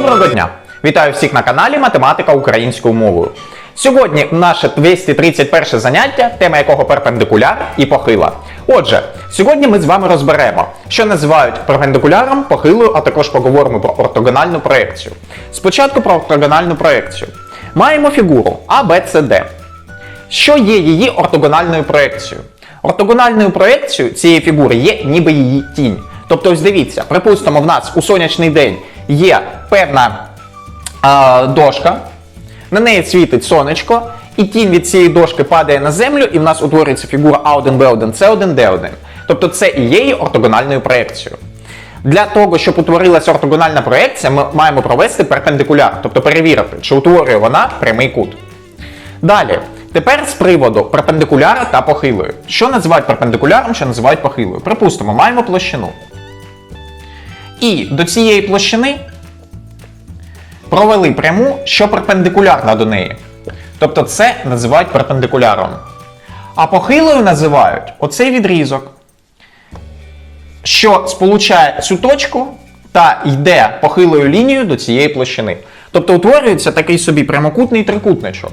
Доброго дня! Вітаю всіх на каналі Математика українською мовою. Сьогодні наше 231 заняття, тема якого перпендикуляр і похила. Отже, сьогодні ми з вами розберемо, що називають перпендикуляром, похилою, а також поговоримо про ортогональну проекцію. Спочатку про ортогональну проекцію. Маємо фігуру А. Що є її ортогональною проекцією? Ортогональною проекцією цієї фігури є ніби її тінь. Тобто, ось дивіться, припустимо, в нас у сонячний день є певна а, дошка, на неї світить сонечко, і тінь від цієї дошки падає на землю, і в нас утворюється фігура А1, Б1, С1, Д1. Тобто це і є її ортогональною проекцією. Для того, щоб утворилася ортогональна проекція, ми маємо провести перпендикуляр, тобто перевірити, чи утворює вона прямий кут. Далі, тепер з приводу перпендикуляра та похилої. Що називають перпендикуляром, що називають похилою? Припустимо, маємо площину. І до цієї площини провели пряму, що перпендикулярна до неї. Тобто це називають перпендикуляром. А похилою називають оцей відрізок, що сполучає цю точку та йде похилою лінією до цієї площини. Тобто утворюється такий собі прямокутний трикутничок.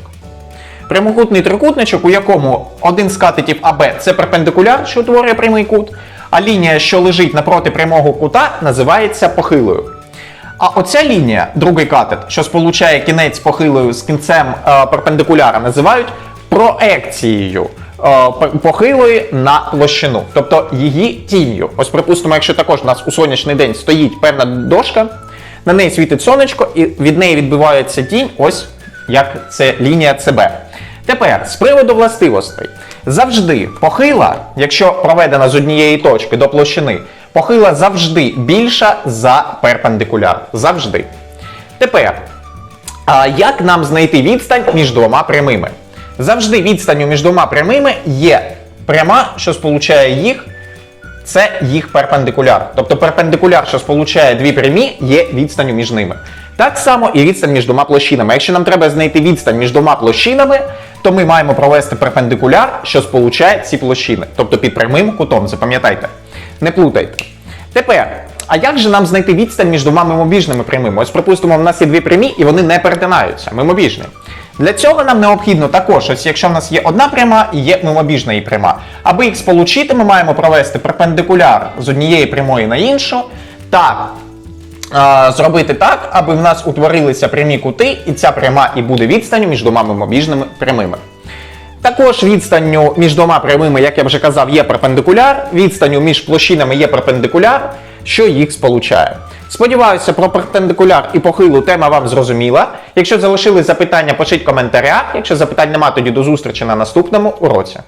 Прямокутний трикутничок, у якому один з катетів АБ це перпендикуляр, що утворює прямий кут, а лінія, що лежить напроти прямого кута, називається похилою. А оця лінія, другий катет, що сполучає кінець похилою з кінцем е, перпендикуляра, називають проекцією е, похилої на площину, тобто її тінню. Ось припустимо, якщо також у нас у сонячний день стоїть певна дошка, на неї світить сонечко, і від неї відбивається тінь, ось як це лінія ЦБ. Тепер з приводу властивостей. Завжди похила, якщо проведена з однієї точки до площини, похила завжди більша за перпендикуляр. Завжди. Тепер, як нам знайти відстань між двома прямими? Завжди відстанню між двома прямими є пряма, що сполучає їх, це їх перпендикуляр. Тобто перпендикуляр, що сполучає дві прямі, є відстанню між ними. Так само і відстань між двома площинами. Якщо нам треба знайти відстань між двома площинами, то ми маємо провести перпендикуляр, що сполучає ці площини. Тобто під прямим кутом, запам'ятайте. Не плутайте. Тепер, а як же нам знайти відстань між двома мимобіжними прямими? Ось, припустимо, в нас є дві прямі і вони не перетинаються, мимобіжні. Для цього нам необхідно також, ось якщо в нас є одна пряма і є мимобіжна і пряма. Аби їх сполучити, ми маємо провести перпендикуляр з однієї прямої на іншу та е, зробити так, аби в нас утворилися прямі кути, і ця пряма і буде відстанню між двома мимобіжними прямими. Також відстанню між двома прямими, як я вже казав, є перпендикуляр, відстанню між площинами є перпендикуляр, що їх сполучає. Сподіваюся, про перпендикуляр і похилу тема вам зрозуміла. Якщо залишились запитання, пишіть коментарях. Якщо запитань нема, тоді до зустрічі на наступному уроці.